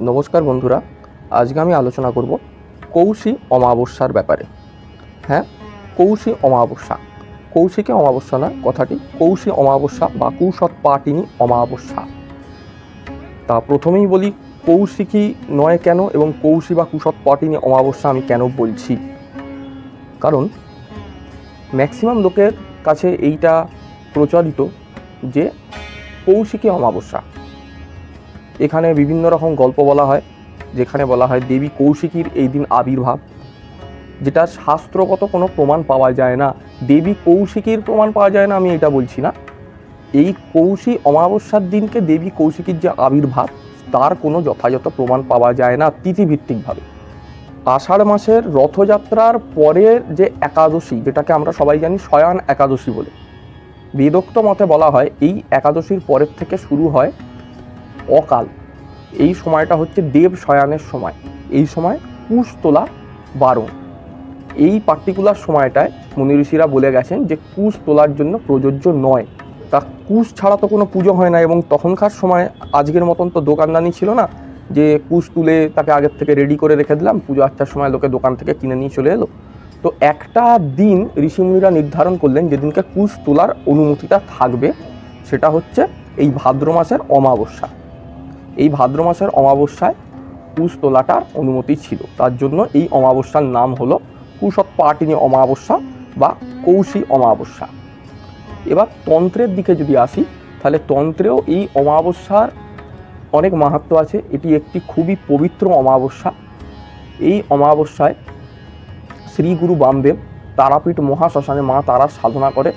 নমস্কার বন্ধুরা, আজকে আমি আলোচনা করব কৌশী অমাবস্যার ব্যাপারে। হ্যাঁ কৌশী অমাবস্যা। কৌশিকে অমাবস্যা নয়, কথাটি কৌশী অমাবস্যা বা কৌশত পাটিনী অমাবস্যা। তা প্রথমেই বলি কৌশিকী নয় কেন এবং কৌশী বা কুশত পাটিনী অমাবস্যা আমি কেন বলছি? কারণ ম্যাক্সিমাম লোকের কাছে এইটা প্রচলিত যে কৌশিকী অমাবস্যা। এখানে বিভিন্ন রকম গল্প বলা হয়, যেখানে বলা হয় দেবী কৌশিকীর এই দিন আবির্ভাব, যেটা শাস্ত্রগত কোনো প্রমাণ পাওয়া যায় না। দেবী কৌশিকীর প্রমাণ পাওয়া যায় না, আমি এটা বলছি না। এই কৌশী অমাবস্যার দিনকে দেবী কৌশিকীর যে আবির্ভাব, তার কোনো যথাযথ প্রমাণ পাওয়া যায় না তিথিভিত্তিকভাবে। আষাঢ় মাসের রথযাত্রার পরের যে একাদশী, যেটাকে আমরা সবাই জানি শয়ান একাদশী বলে, বেদোক্ত মতে বলা হয়, এই একাদশীর পরের থেকে শুরু হয় অকাল। এই সময়টা হচ্ছে দেব শয়ানের সময়। এই সময় কুশ তোলা বারণ এই পার্টিকুলার সময়টায় মুনি ঋষিরা বলে গেছেন যে কুশ তোলার জন্য প্রযোজ্য নয়। তা কুশ ছাড়া তো কোনো পুজো হয় না এবং তখনকার সময় আজকের মতন তো দোকানদানি ছিল না যে, কুশ তুলে তাকে আগের থেকে রেডি করে রেখে দিলাম, পুজো আচ্ছার সময় লোকে দোকান থেকে কিনে নিয়ে চলে এলো। তো একটা দিন ঋষিমুনিরা নির্ধারণ করলেন যেদিনকে কুশ তোলার অনুমতিটা থাকবে। সেটা হচ্ছে এই ভাদ্র মাসের অমাবস্যা। এই ভাদ্র মাসের অমাবস্যায় কুশ তোলাটার অনুমতি ছিল। তার জন্য এই অমাবস্যার নাম হলো কুশৎপাটিনী অমাবস্যা বা কৌশী অমাবস্যা। এবার তন্ত্রের দিকে যদি আসি, তাহলে তন্ত্রেও এই অমাবস্যার অনেক মাহাত্ম আছে। এটি একটি খুবই পবিত্র অমাবস্যা। এই অমাবস্যায় শ্রী গুরু বামদেব তারাপীঠ মহাশ্মশানে মা তারার সাধনা করে,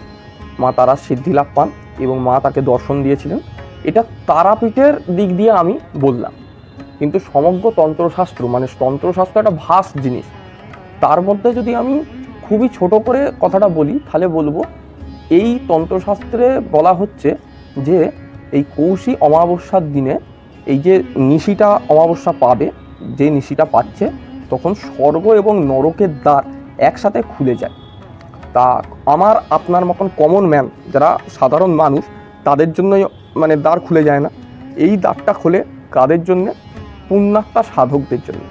মা তারার সিদ্ধি লাভ পান এবং মা তাকে দর্শন দিয়েছিলেন। এটা তারাপীঠের দিক দিয়ে আমি বললাম। কিন্তু সমগ্র তন্ত্রশাস্ত্র মানে তন্ত্রশাস্ত্র একটা ভাস জিনিস। তার মধ্যে যদি আমি খুবই ছোট করে কথাটা বলি, তাহলে বলব, এই তন্ত্রশাস্ত্রে বলা হচ্ছে যে, এই কৌশী অমাবস্যার দিনে এই যে নিশিটা অমাবস্যা পাবে, যে নিশিটা পাচ্ছে, তখন স্বর্গ এবং নরকের দ্বার একসাথে খুলে যায়। তা আমার, আপনার মতন কমন ম্যান যারা সাধারণ মানুষ তাদের জন্যই মানে দ্বার খুলে যায় না। এই দ্বারটা খোলে কাদের জন্যে? পুণ্যাত্মা সাধকদের জন্য।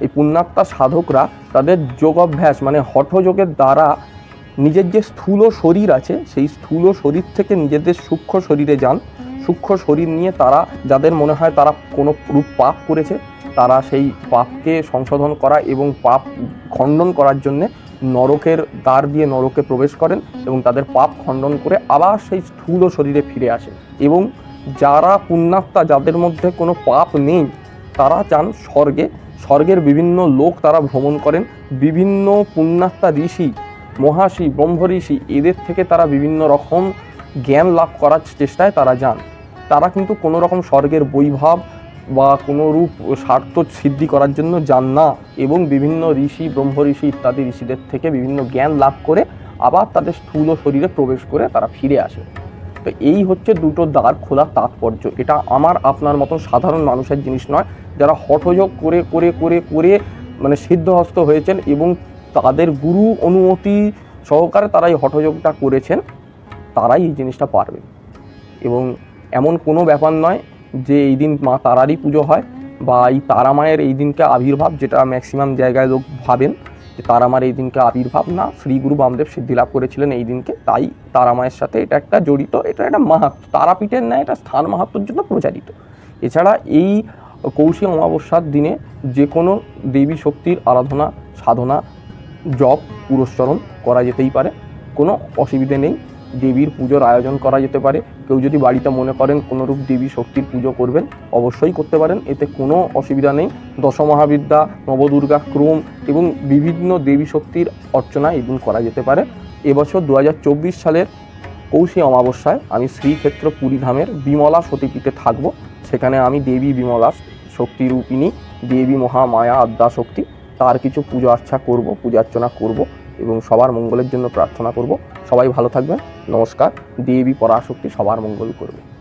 এই পুণ্যাত্মা সাধকরা তাদের যোগ অভ্যাস মানে হঠযোগের দ্বারা নিজের যে স্থূল শরীর আছে, সেই স্থূল শরীর থেকে নিজেদের সূক্ষ্ম শরীরে যান। সূক্ষ্ম শরীর নিয়ে তারা যাদের মনে হয় তারা কোনো রূপ পাপ করেছে, তারা সেই পাপকে সংশোধন করা এবং পাপ খণ্ডন করার জন্যে নরকের দ্বার দিয়ে নরকে প্রবেশ করেন এবং তাদের পাপ খণ্ডন করে আবার সেই স্থূল শরীরে ফিরে আসেন। এবং যারা পুণ্যাত্মা, যাদের মধ্যে কোনো পাপ নেই, তারা চান স্বর্গে। স্বর্গের বিভিন্ন লোক তারা ভ্রমণ করেন। বিভিন্ন পুণ্যাত্মা ঋষি মহাষি ব্রহ্ম ঋষি এদের থেকে তারা বিভিন্ন রকম জ্ঞান লাভ করার চেষ্টায় তারা যান। তারা কিন্তু কোনো রকম স্বর্গের বৈভব বা কোনো রূপ স্বার্থ সিদ্ধি করার জন্য যান না এবং বিভিন্ন ঋষি ব্রহ্ম ঋষি ইত্যাদি ঋষিদের থেকে বিভিন্ন জ্ঞান লাভ করে আবার তাদের স্থূল শরীরে প্রবেশ করে তারা ফিরে আসে। তো এই হচ্ছে দুটো দ্বার খোলার তাৎপর্য। এটা আমার আপনার মতন সাধারণ মানুষের জিনিস নয়। যারা হঠযোগ করে করে করে করে মানে সিদ্ধহস্ত হয়েছেন এবং তাদের গুরু অনুমতি সহকারে তারা এই হঠযোগটা করেছেন, তারাই এই জিনিসটা পারবে। এবং এমন কোনো ব্যাপার নয় যে এই দিন মা তারারই পুজো হয় বা এই তারা মায়ের এই দিনকে আবির্ভাব যেটা ম্যাক্সিমাম জায়গায় লোক ভাবেন যে তারা মার এই দিনকে আবির্ভাব না, শ্রী গুরু বামদেব সিদ্ধি লাভ করেছিলেন এই দিনকে, তাই তারা মায়ের সাথে এটা একটা জড়িত, এটা একটা মাহাত্ম, তারাপীঠের ন্যায় এটা স্থান মাহাত্মর জন্য প্রচারিত। এছাড়া এই কৌশী অমাবস্যার দিনে যে কোনো দেবী শক্তির আরাধনা, সাধনা, জপ পুরস্চরণ করা যেতেই পারে, কোনো অসুবিধে নেই। দেবীর পুজোর আয়োজন করা যেতে পারে। কেউ যদি বাড়িতে মনে করেন কোনোরূপ দেবী শক্তির পুজো করবেন, অবশ্যই করতে পারেন। এতে কোনো অসুবিধা নেই। দশমহাবিদ্যা, নবদুর্গা, ক্রম এবং বিভিন্ন দেবী শক্তির অর্চনা এদিন করা যেতে পারে। এবছর দু হাজার চব্বিশ সালের কৌশী অমাবস্যায় আমি শ্রীক্ষেত্র পুরীধামের বিমলা সতীপীঠে থাকব। সেখানে আমি দেবী বিমলা শক্তি রূপিণী, দেবী মহামায়া আদ্যা শক্তি, তার কিছু পুজো আর্চা করব, পূজা অর্চনা করব। এবং সবার মঙ্গলের জন্য প্রার্থনা করব। সবাই ভালো থাকবেন। নমস্কার। দেবী পরাশক্তি সবার মঙ্গল করবে।